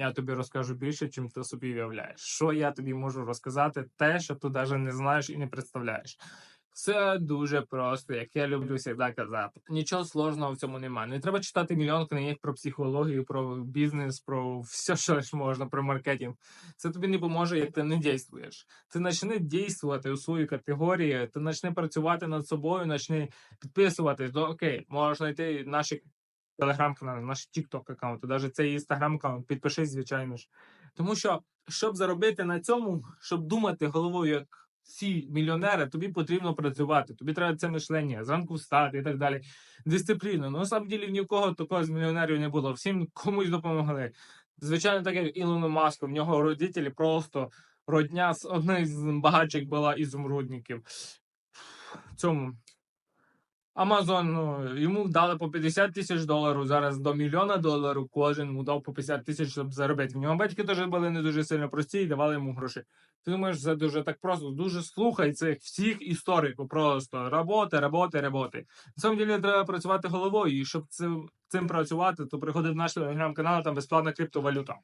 Я тобі розкажу більше, чим ти собі уявляєш. Що я тобі можу розказати, те, що ти навіть не знаєш і не представляєш. Все дуже просто, як я люблю завжди казати. Нічого сложного в цьому немає. Не треба читати мільйон книг про психологію, про бізнес, про все, що ж можна, про маркетинг. Це тобі не поможе, як ти не дійствуєш. Ти почни дійствувати у своїй категорії, ти почни працювати над собою, почни підписуватись. Окей, можна знайти наші телеграм-канали, наш TikTok аккаунт, навіть цей інстаграм аккаунт. Підпишись, звичайно ж. Тому що, щоб заробити на цьому, щоб думати головою як всі мільйонери, тобі потрібно працювати. Тобі треба це мишлення, зранку встати і так далі. Дисципліну. Ну, на самом ділі ні в кого такого з мільйонерів не було. Всім комусь допомогли. Звичайно, так як Ілону Маску, в нього родителі просто родня з одних з багатших була ізумрудників. В Цьому. Амазон, ну, йому дали по 50 тисяч доларів, зараз до мільйона доларів кожен йому дав по 50 тисяч, щоб заробити. В нього батьки теж були не дуже сильно прості і давали йому гроші. Ти думаєш, це дуже так просто, дуже слухай цих всіх істориків просто. Роботи, роботи, роботи. На самом деле треба працювати головою, і щоб цим, цим працювати, то приходи в наш телеграм-канал, там безплатна криптовалюта.